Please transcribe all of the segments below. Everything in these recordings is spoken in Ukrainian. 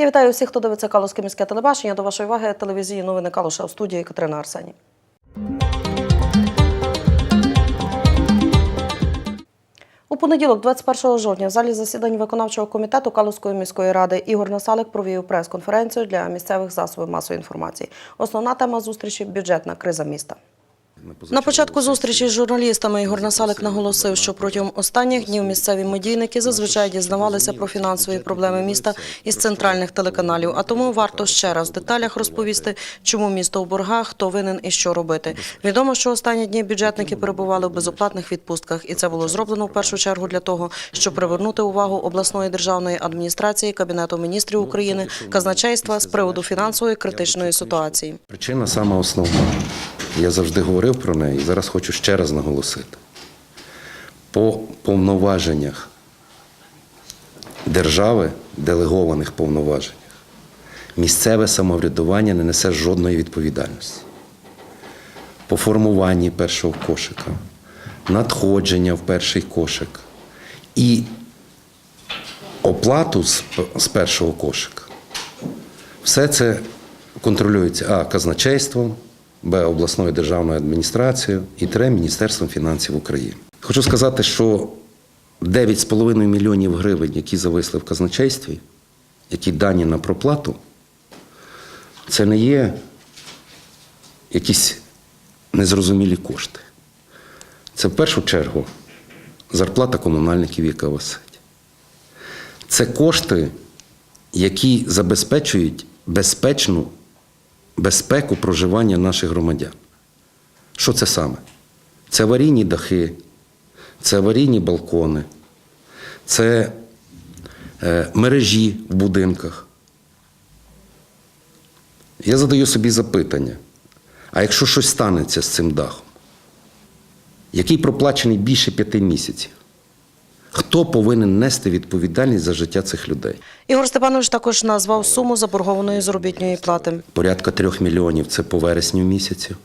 Я вітаю всіх, хто дивиться Калузьке міське телебачення. До вашої уваги телевізійні новини Калуша у студії Катерина Арсені. У понеділок, 21 жовтня, в залі засідань виконавчого комітету Калузької міської ради Ігор Насалик провів прес-конференцію для місцевих засобів масової інформації. Основна тема зустрічі бюджетна криза міста. На початку зустрічі з журналістами Ігор Насалик наголосив, що протягом останніх днів місцеві медійники зазвичай дізнавалися про фінансові проблеми міста із центральних телеканалів. А тому варто ще раз в деталях розповісти, чому місто у боргах, хто винен і що робити. Відомо, що останні дні бюджетники перебували в безоплатних відпустках, і це було зроблено в першу чергу для того, щоб привернути увагу обласної державної адміністрації, кабінету міністрів України, казначейства з приводу фінансової критичної ситуації. Причина сама основна. Я завжди говорив про неї і зараз хочу ще раз наголосити. По повноваженнях держави, делегованих повноваженнях, місцеве самоврядування не несе жодної відповідальності. По формуванні першого кошика, надходження в перший кошик і оплату з першого кошика. Все це контролюється А казначейством, Б обласною державною адміністрацією і Тре Міністерством фінансів України. Хочу сказати, що 9,5 мільйонів гривень, які зависли в казначействі, які дані на проплату, це не є якісь незрозумілі кошти. Це в першу чергу зарплата комунальників, яка висить. Це кошти, які забезпечують безпечну безпеку проживання наших громадян. Що це саме? Це аварійні дахи, це аварійні балкони, це е, мережі в будинках. Я задаю собі запитання: а якщо щось станеться з цим дахом, який проплачений більше п'яти місяців? Хто повинен нести відповідальність за життя цих людей? Ігор Степанович також назвав суму заборгованої заробітної плати. Порядка трьох мільйонів це по вересню місяцю.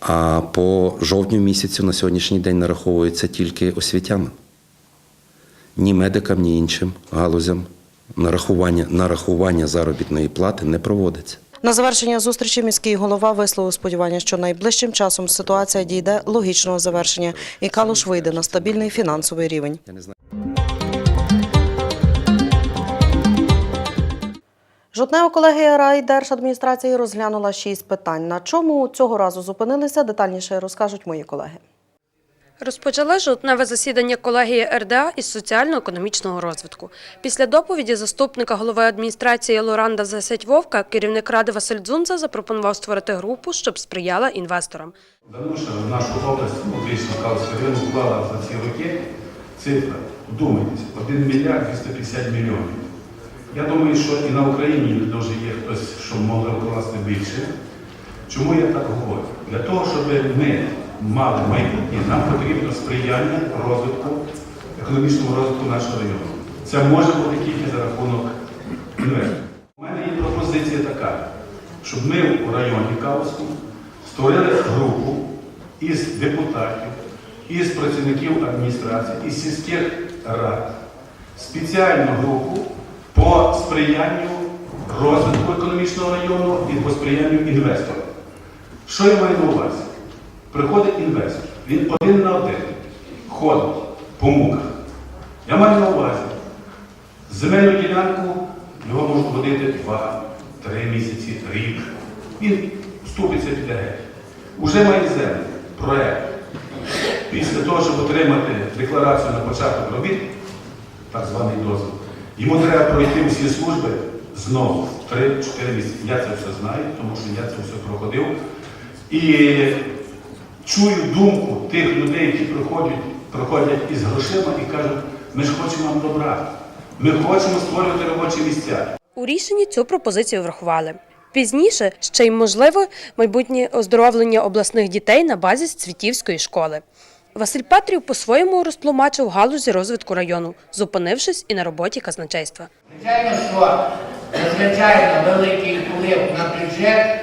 А по жовтню місяцю на сьогоднішній день нараховується тільки освітянам. Ні медикам, ні іншим галузям нарахування, нарахування заробітної плати не проводиться. На завершення зустрічі міський голова висловив сподівання, що найближчим часом ситуація дійде логічного завершення, і Калуш вийде на стабільний фінансовий рівень. Жовтнева колегія райдержадміністрації розглянула шість питань. На чому цього разу зупинилися, детальніше розкажуть мої колеги. Розпочали жовтневе засідання колегії РДА із соціально-економічного розвитку. Після доповіді заступника голови адміністрації Лоранда Засять Вовка керівник ради Василь Дзунза запропонував створити групу, щоб сприяла інвесторам. Дануша в нашу область, більше Калський вклала за ці роки цифра, вдумайтесь, 1 мільярд 250 мільйонів. Я думаю, що і на Україні дуже є хтось, що могли вкласти більше. Чому я так говорю? Для того, щоб ми мали майбутнє, нам потрібно сприяння розвитку, економічному розвитку нашого району. Це може бути тільки за рахунок інвесторів. У мене є пропозиція така, щоб ми у районі Калуську створили групу із депутатів, із працівників адміністрації, із сільських рад, спеціальну групу по сприянню розвитку економічного району і по сприянню інвесторам. Що я маю на увазі? Приходить інвестор, він один на один ходить по муках. Я маю на увазі, земельну ділянку його можуть водити 2-3 місяці, рік. Він вступиться піде геть. Уже має землю, проект. Після того, щоб отримати декларацію на початок робіт, так званий дозвіл, йому треба пройти всі служби знову 3-4 місяці. Я це все знаю, тому що я це все проходив. І чую думку тих людей, які приходять, приходять із грошима і кажуть, ми ж хочемо вам добра, ми хочемо створювати робочі місця. У рішенні цю пропозицію врахували. Пізніше ще й можливо майбутнє оздоровлення обласних дітей на базі Цвітівської школи. Василь Петрів по-своєму розтлумачив галузі розвитку району, зупинившись і на роботі казначейства. Звичайно, що надзвичайно великий вплив на бюджет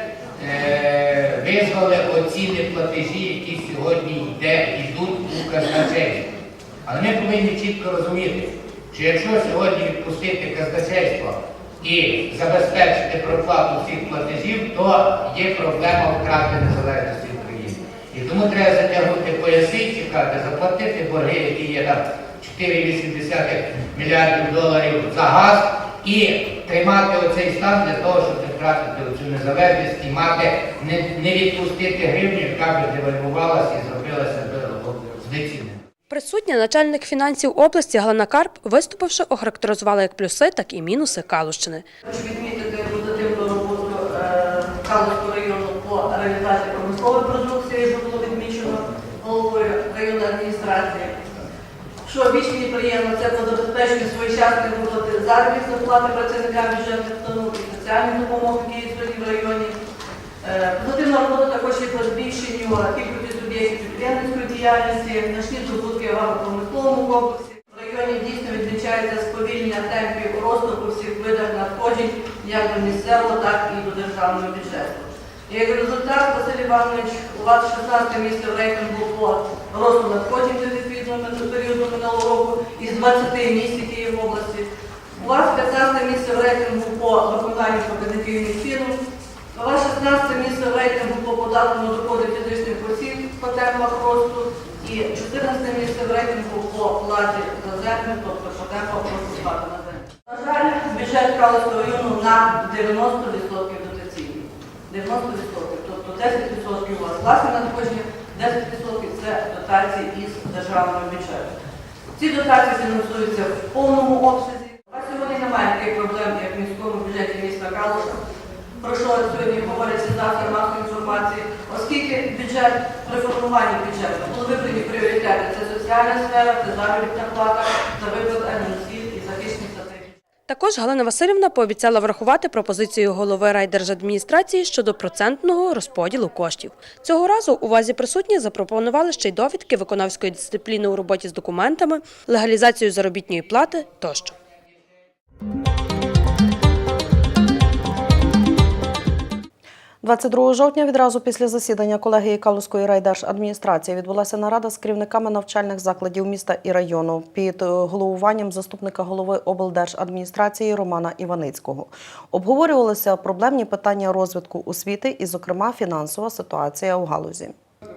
е, визвали оці неплатежі, які сьогодні йде, йдуть у казначейство. Але ми повинні чітко розуміти, що якщо сьогодні відпустити казначейство і забезпечити проплату цих платежів, то є проблема втрати незалежності України. І тому треба затягнути пояси чекати, заплатити борги, які є там 4,8 мільярдів доларів за газ, і тримати оцей стан для того, щоб не втратити цю незалежність і мати, не, не відпустити гривню, яка би девальвувалася і зробилася б. Присутня начальник фінансів області Галина Карп, виступивши, охарактеризувала як плюси, так і мінуси Калущини. Хочу відмітити позитивну роботу е, Калуського району по реалізації промислової продукції, що було відмічено головою районної адміністрації. Що більш мені приємно, це своєчасної виплати заробітної плати працівникам бюджетних установ і соціальної допомоги Київської в районі. Е, Позитивна робота також є по збільшенню кількості суб'єктів підприємницької діяльності, значні здобутки в агропромисловому комплексі. В районі дійсно відмічається сповільнення темпів росту по всіх видах надходжень як до місцевого, так і до державного бюджету. Як результат, Василь Іванович, у вас 16 місце в рейтингу по росту надходжень за відповідного періоду минулого року із 20 місць, які є в області. У вас 15 місце в рейтингу по виконанню показників фірм. У вас 16 місце в рейтингу по податку на доходи фізичних осіб по темпах росту і 14 місце в рейтингу по платі за землю, тобто по темпах росту плати на землю. На жаль, бюджет Калицького району на 90% дотаційний. 90%. Тобто 10% у вас власне надходження, 10% це дотації із державного бюджету. Ці дотації фінансуються в повному обсязі. А сьогодні немає таких проблем, як в міському бюджеті міста Калуша, про що сьогодні говорять всі засоби масової інформації, оскільки бюджет при формуванні бюджету були вибрані пріоритети. Це соціальна сфера, це заробітна плата, це виплат аліментів і захищені статей. Також Галина Васильівна пообіцяла врахувати пропозицію голови райдержадміністрації щодо процентного розподілу коштів. Цього разу увазі присутні запропонували ще й довідки виконавської дисципліни у роботі з документами, легалізацію заробітної плати тощо. – 22 жовтня відразу після засідання колегії Калузької райдержадміністрації відбулася нарада з керівниками навчальних закладів міста і району під е, головуванням заступника голови облдержадміністрації Романа Іваницького. Обговорювалися проблемні питання розвитку освіти і, зокрема, фінансова ситуація у галузі.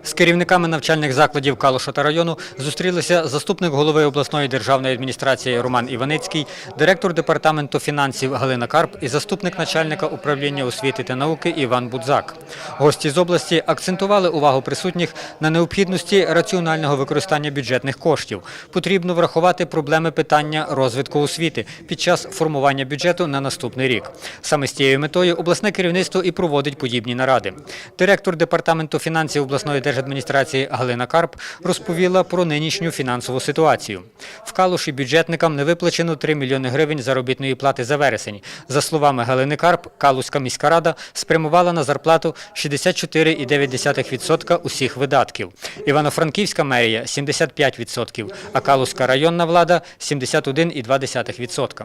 З керівниками навчальних закладів Калуша та району зустрілися заступник голови обласної державної адміністрації Роман Іваницький, директор департаменту фінансів Галина Карп і заступник начальника управління освіти та науки Іван Будзак. Гості з області акцентували увагу присутніх на необхідності раціонального використання бюджетних коштів. Потрібно врахувати проблеми питання розвитку освіти під час формування бюджету на наступний рік. Саме з цією метою обласне керівництво і проводить подібні наради. Директор департаменту фінансів обласної держадміністрації Галина Карп розповіла про нинішню фінансову ситуацію. В Калуші бюджетникам не виплачено 3 мільйони гривень заробітної плати за вересень. За словами Галини Карп, Калуська міська рада спрямувала на зарплату 64,9% усіх видатків. Івано-Франківська мерія 75%, а Калуська районна влада 71,2%.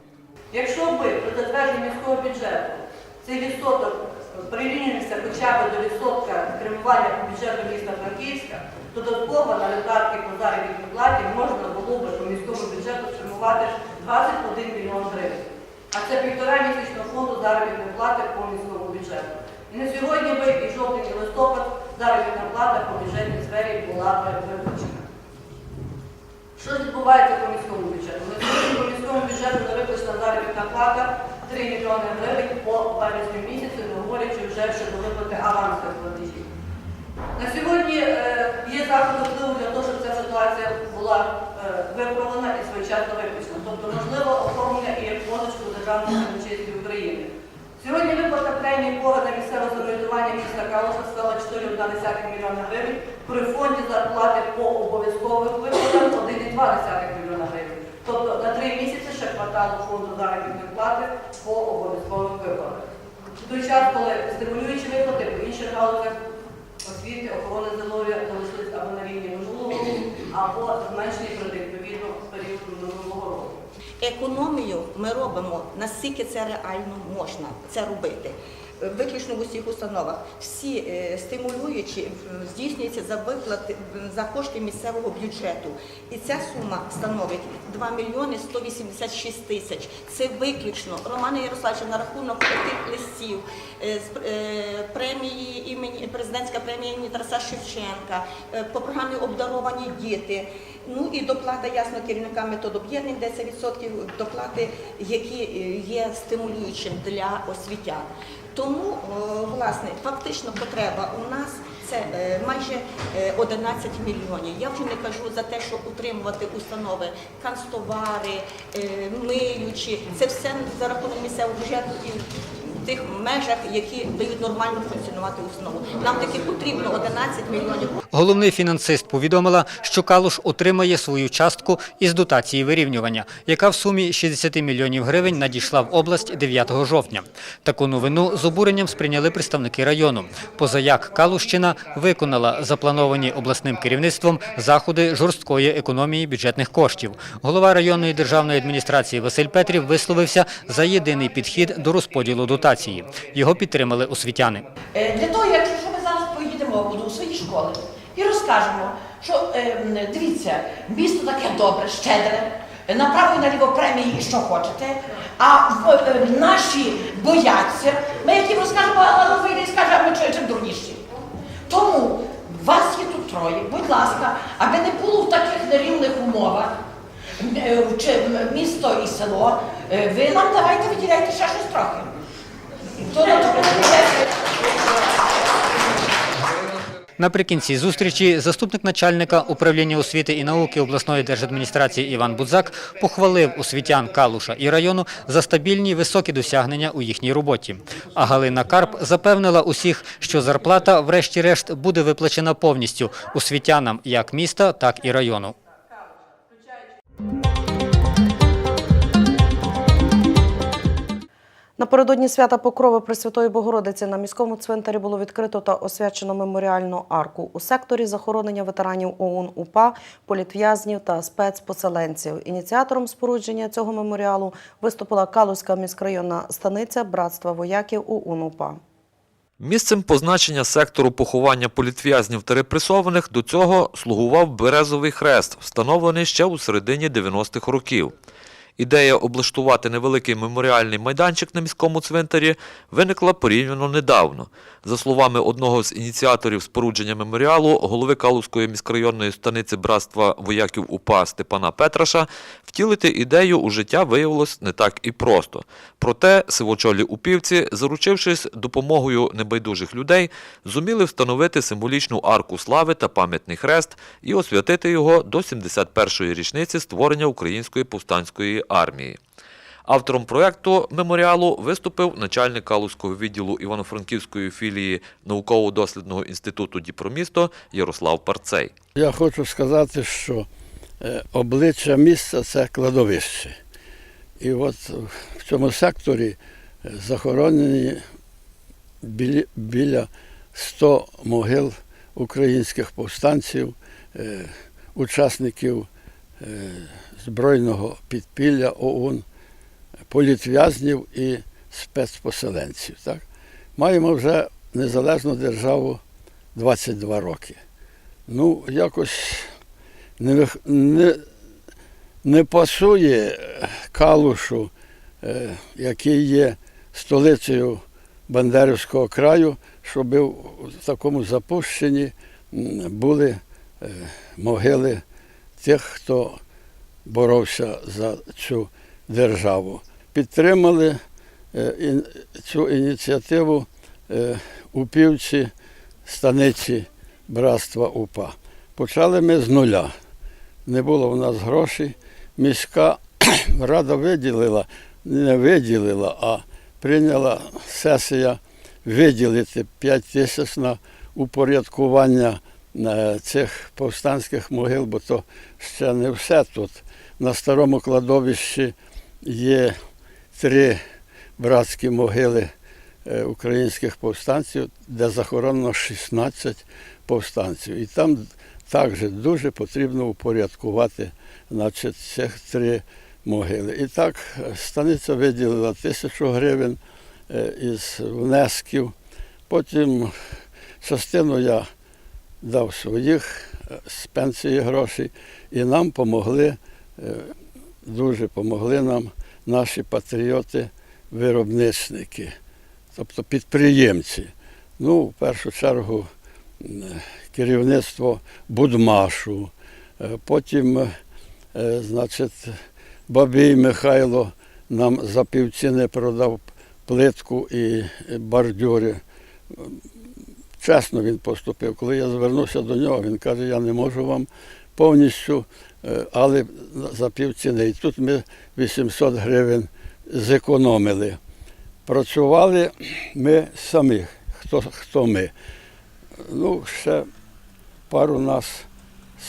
Якщо би при затвердженні міського бюджету цей відсоток прирівнявся хоча б до відсотка спрямування по бюджету міста Франківська, то додатково на видатки по заробітній платі можна було б по міському бюджету спрямувати 21 мільйон гривень. А це півтора місячного фонду заробітної плати по міському бюджету. І на сьогодні би і жовтень, і листопад заробітна плата по бюджетній сфері була б виплачена. Що відбувається по міському бюджету? На сьогодні по міському бюджету не виплачена заробітна плата 3 мільйони гривень по березню місяцю, не говорячи вже щодо виплати авансових платежів. На сьогодні е, є заходи впливу для того, щоб ця ситуація була е, виправлена і своєчасно виключена. Тобто можливо оформлення і позичку Державної казначейства України. Сьогодні виплата премії на місцеве самоврядування міста Калуша склала 4,1 мільйона гривень, при фонді зарплати по обов'язкових виплатах 1,2 мільйона гривень. Тобто на три місяці ще хватало фонду заробітної плати по обов'язкових виплатах. В той час, коли стимулюючі виплати по інших галузях освіти, охорони здоров'я залишились або на рівні минулого року, або зменшені відповідно періоду минулого року. Економію ми робимо наскільки це реально можна це робити. Виключно в усіх установах всі е, стимулюючі здійснюються за виплати за кошти місцевого бюджету. І ця сума становить 2 мільйони 186 тисяч. Це виключно Романа Ярославовича на рахунок тих листів, е, е, премії імені президентська премія імені Тараса Шевченка, по програмі обдаровані діти. Ну і доплата ясно керівникам методоб'єднань 10% доплати, які є стимулюючим для освітян. Тому, е, власне, фактично потреба у нас це е, майже е, 11 мільйонів. Я вже не кажу за те, що утримувати установи, канцтовари, е, миючі. Це все за рахунок місцевого бюджету і тих межах, які дають нормально функціонувати установу. Нам таки потрібно 11 мільйонів. Головний фінансист повідомила, що Калуш отримає свою частку із дотації вирівнювання, яка в сумі 60 мільйонів гривень надійшла в область 9 жовтня. Таку новину з обуренням сприйняли представники району. Позаяк Калущина виконала заплановані обласним керівництвом заходи жорсткої економії бюджетних коштів. Голова районної державної адміністрації Василь Петрів висловився за єдиний підхід до розподілу дотації. Його підтримали освітяни. Е, Для того, якщо ми зараз поїдемо у свої школи і розкажемо, що е, дивіться, місто таке добре, щедре, направо і наліво премії і що хочете, а е, наші бояться, ми як їм розкажемо, а вийде і скаже, а ми чим- дурніші. Тому вас є тут троє, будь ласка, аби не було в таких нерівних умовах. е, місто і село, ви нам давайте виділяйте ще щось трохи. То на тому буде. Наприкінці зустрічі заступник начальника управління освіти і науки обласної держадміністрації Іван Будзак похвалив освітян Калуша і району за стабільні високі досягнення у їхній роботі. А Галина Карп запевнила усіх, що зарплата, врешті-решт, буде виплачена повністю освітянам як міста, так і району. Напередодні свята Покрови Пресвятої Богородиці на міському цвинтарі було відкрито та освячено меморіальну арку у секторі захоронення ветеранів ОУН УПА, політв'язнів та спецпоселенців. Ініціатором спорудження цього меморіалу виступила Калузька міськрайонна станиця Братства вояків ОУН УПА. Місцем позначення сектору поховання політв'язнів та репресованих до цього слугував Березовий хрест, встановлений ще у середині 90-х років. Ідея облаштувати невеликий меморіальний майданчик на міському цвинтарі виникла порівняно недавно. За словами одного з ініціаторів спорудження меморіалу, голови Калузької міськрайонної станиці братства вояків УПА Степана Петраша, втілити ідею у життя виявилось не так і просто. Проте сивочолі упівці, заручившись допомогою небайдужих людей, зуміли встановити символічну арку слави та пам'ятний хрест і освятити його до 71-ї річниці створення Української повстанської армії. Автором проєкту меморіалу виступив начальник Калузького відділу Івано-Франківської філії науково-дослідного інституту Діпромісто Ярослав Парцей. Я хочу сказати, що е, обличчя міста це кладовище. І от в цьому секторі е, захоронені біля, біля 100 могил українських повстанців, е, учасників збройного підпілля ОУН, політв'язнів і спецпоселенців. Так? Маємо вже незалежну державу 22 роки. Ну, якось не, не, не пасує Калушу, е, який є столицею Бандерівського краю, щоб в такому запущенні були е, могили тих, хто боровся за цю державу. Підтримали е, цю ініціативу е, упівці станиці братства УПА. Почали ми з нуля. Не було в нас грошей. Міська рада виділила, не виділила, а прийняла сесія виділити 5 тисяч на упорядкування цих повстанських могил, бо то ще не все тут. На старому кладовищі є три братські могили е, українських повстанців, де захоронено 16 повстанців. І там також дуже потрібно упорядкувати значить, цих три могили. І так е, станиця виділила тисячу гривень е, із внесків. Потім частину я дав своїх е, з пенсії грошей, і нам помогли, е, дуже помогли нам наші патріоти, виробничники, тобто підприємці. Ну, в першу чергу керівництво Будмашу, е, потім, значить, Бабій Михайло нам за півціни продав плитку і бордюри. Чесно він поступив. Коли я звернувся до нього, він каже, я не можу вам повністю, е, але за півціни. І тут ми 800 гривень зекономили. Працювали ми самі, хто, хто ми. Ну, ще пару нас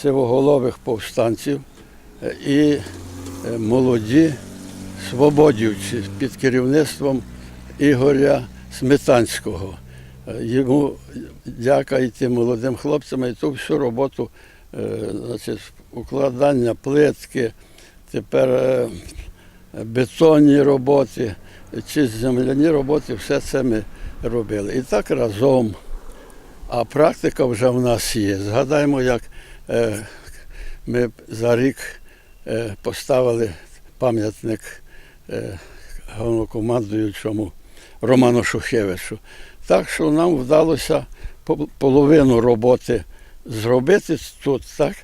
сивоголових повстанців е, і е, молоді свободівці під керівництвом Ігоря Сметанського. Йому дяка і тим молодим хлопцям, і ту всю роботу, е, значить, укладання плитки, тепер е, бетонні роботи чи земляні роботи, все це ми робили. І так разом. А практика вже в нас є. Згадаємо, як е, ми за рік поставили пам'ятник головнокомандуючому Роману Шухевичу. Так що нам вдалося половину роботи зробити тут, так?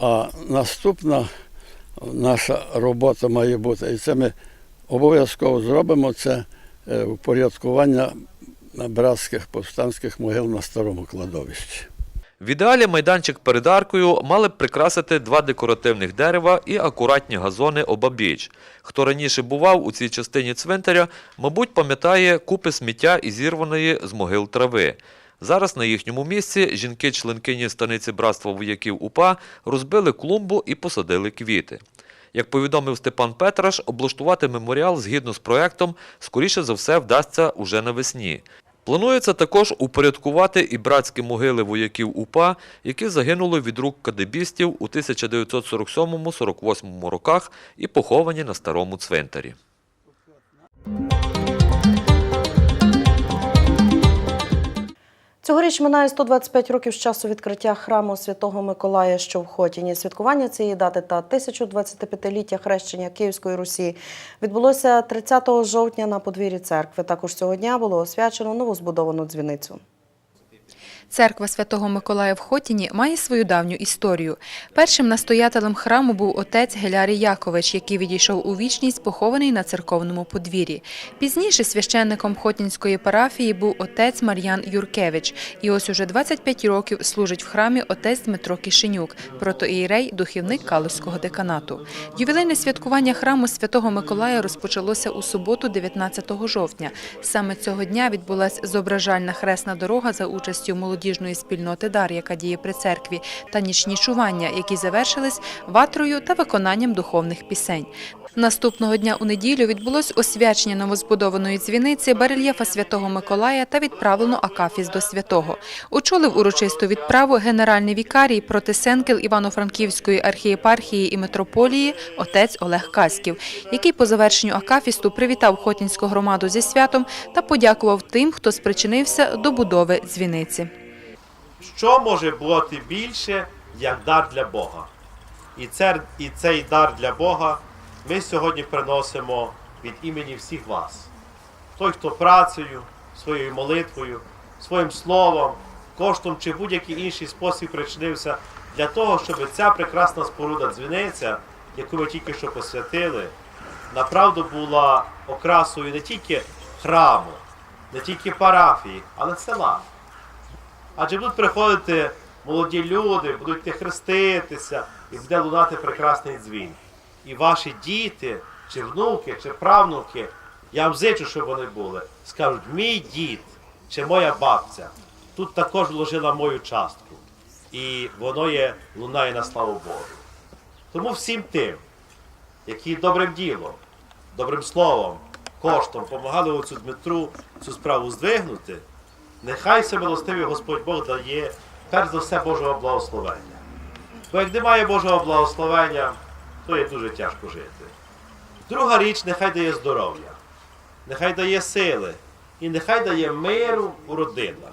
А наступна наша робота має бути, і це ми обов'язково зробимо, це е, упорядкування братських повстанських могил на старому кладовищі. В ідеалі майданчик перед аркою мали б прикрасити два декоративних дерева і акуратні газони обабіч. Хто раніше бував у цій частині цвинтаря, мабуть, пам'ятає купи сміття і зірваної з могил трави. Зараз на їхньому місці жінки-членкині станиці братства вояків УПА розбили клумбу і посадили квіти. Як повідомив Степан Петраш, облаштувати меморіал згідно з проектом скоріше за все вдасться уже навесні. Планується також упорядкувати і братські могили вояків УПА, які загинули від рук кадебістів у 1947-48 роках і поховані на старому цвинтарі. Цьогоріч минає 125 років з часу відкриття храму Святого Миколая, що в Хотіні. Святкування цієї дати та 1025-ліття хрещення Київської Русі відбулося 30 жовтня на подвір'ї церкви. Також цього дня було освячено новозбудовану дзвіницю. Церква Святого Миколая в Хотіні має свою давню історію. Першим настоятелем храму був отець Гелярій Якович, який відійшов у вічність, похований на церковному подвір'ї. Пізніше священником Хотінської парафії був отець Мар'ян Юркевич. І ось уже 25 років служить в храмі отець Дмитро Кишенюк, протоієрей, духівник Калузького деканату. Ювілейне святкування храму Святого Миколая розпочалося у суботу, 19 жовтня. Саме цього дня відбулася зображальна хресна дорога за участю молодіжної спільноти Дар, яка діє при церкві, та нічні чування, які завершились ватрою та виконанням духовних пісень. Наступного дня у неділю відбулось освячення новозбудованої дзвіниці, барельєфа Святого Миколая та відправлено акафіс до святого. Очолив урочисту відправу генеральний вікарій протисенкел Івано-Франківської архієпархії і митрополії отець Олег Каськів, який по завершенню акафісту привітав Хотінську громаду зі святом та подякував тим, хто спричинився до будови дзвіниці. Що може бути більше, як дар для Бога? І, це, і цей дар для Бога ми сьогодні приносимо від імені всіх вас. Той, хто працею, своєю молитвою, своїм словом, коштом чи будь-який інший спосіб причинився для того, щоб ця прекрасна споруда дзвіниця, яку ми тільки що посвятили, направду була окрасою не тільки храму, не тільки парафії, але села. Адже будуть приходити молоді люди, будуть йти хреститися, і буде лунати прекрасний дзвін. І ваші діти, чи внуки, чи правнуки, я вам зичу, щоб вони були, скажуть, мій дід чи моя бабця тут також вложила мою частку. І воно є, лунає на славу Богу. Тому всім тим, які добрим ділом, добрим словом, коштом допомагали оцю Дмитру цю справу здвигнути, Нехай всемилостивий Господь Бог дає перш за все Божого благословення. Бо як немає Божого благословення, то є дуже тяжко жити. Друга річ, нехай дає здоров'я, нехай дає сили і нехай дає миру у родинах.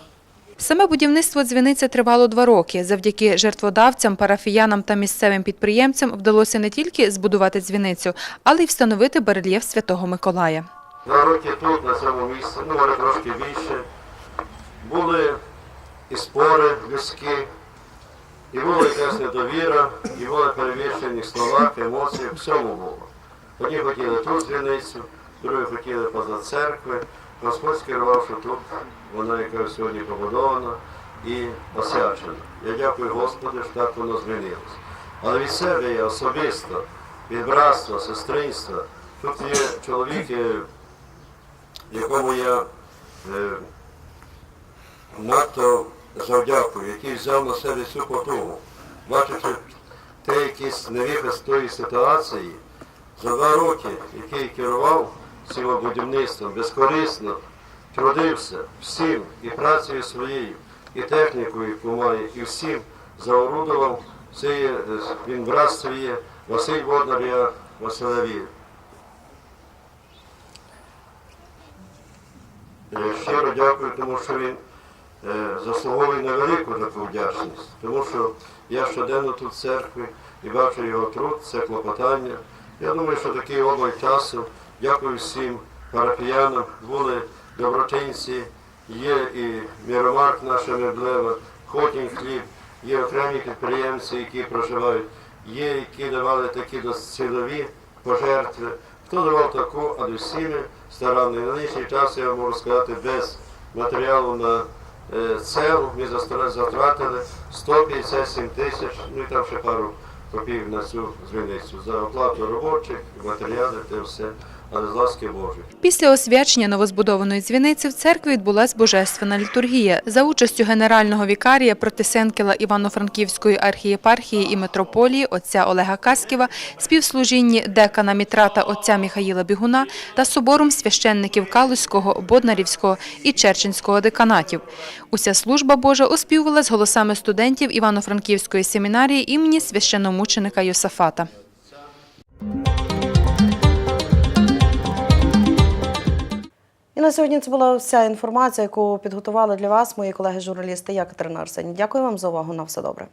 Саме будівництво дзвіниці тривало два роки. Завдяки жертводавцям, парафіянам та місцевим підприємцям вдалося не тільки збудувати дзвіницю, але й встановити барельєф Святого Миколая. Два роки тут, на цьому місці, ну, трошки більше, були і спори людські, і була якась недовіра, і були перевищені в словах, емоціях, всьому було. Одні хотіли тут дзвіницю, другі хотіли поза церкви. Господь скерував, що тут вона яка сьогодні побудована і освячена. Я дякую Господу, що так воно змінилось. Але від себе я особисто, від братства, сестринства, тут є чоловіки, якому я е, надто завдякую, який взяв на себе цю потугу, бачачи те якісь невіхи з тої ситуації, за два роки, який керував цим будівництвом, безкорисно трудився всім і працею своєю, і технікою, яку має, і всім заорудував. Це він брат свій є, Василь Воднар, я Василеві. Щиро дякую, тому що він заслуговує на велику таку вдячність. Тому що я щоденно тут в церкві і бачу його труд, це клопотання. Я думаю, що такий обмаль часу. Дякую всім парафіянам, були доброчинці, є і Міромарк наша Меблева, Хотінь хліб, є окремі підприємці, які проживають, є, які давали такі доцільові пожертви. Хто давав таку, а усіми старанно. На нинішній час я можу сказати, без матеріалу на е, цел ми затратили 157 тисяч, ну і там ще пару копійок на цю дзвіницю. За оплату робочих, матеріалів, те все, Після освячення новозбудованої дзвіниці в церкві відбулась божественна літургія за участю генерального вікарія Протисенкіла Івано-Франківської архієпархії і митрополії отця Олега Касківа, співслужінні декана Мітрата отця Міхаїла Бігуна та собором священників Калузького, Боднарівського і Черченського деканатів. Уся служба Божа оспівувала з голосами студентів Івано-Франківської семінарії імені священномученика Йосафата. І на сьогодні це була вся інформація, яку підготували для вас мої колеги-журналісти. Я Катерина Арсені. Дякую вам за увагу. На все добре.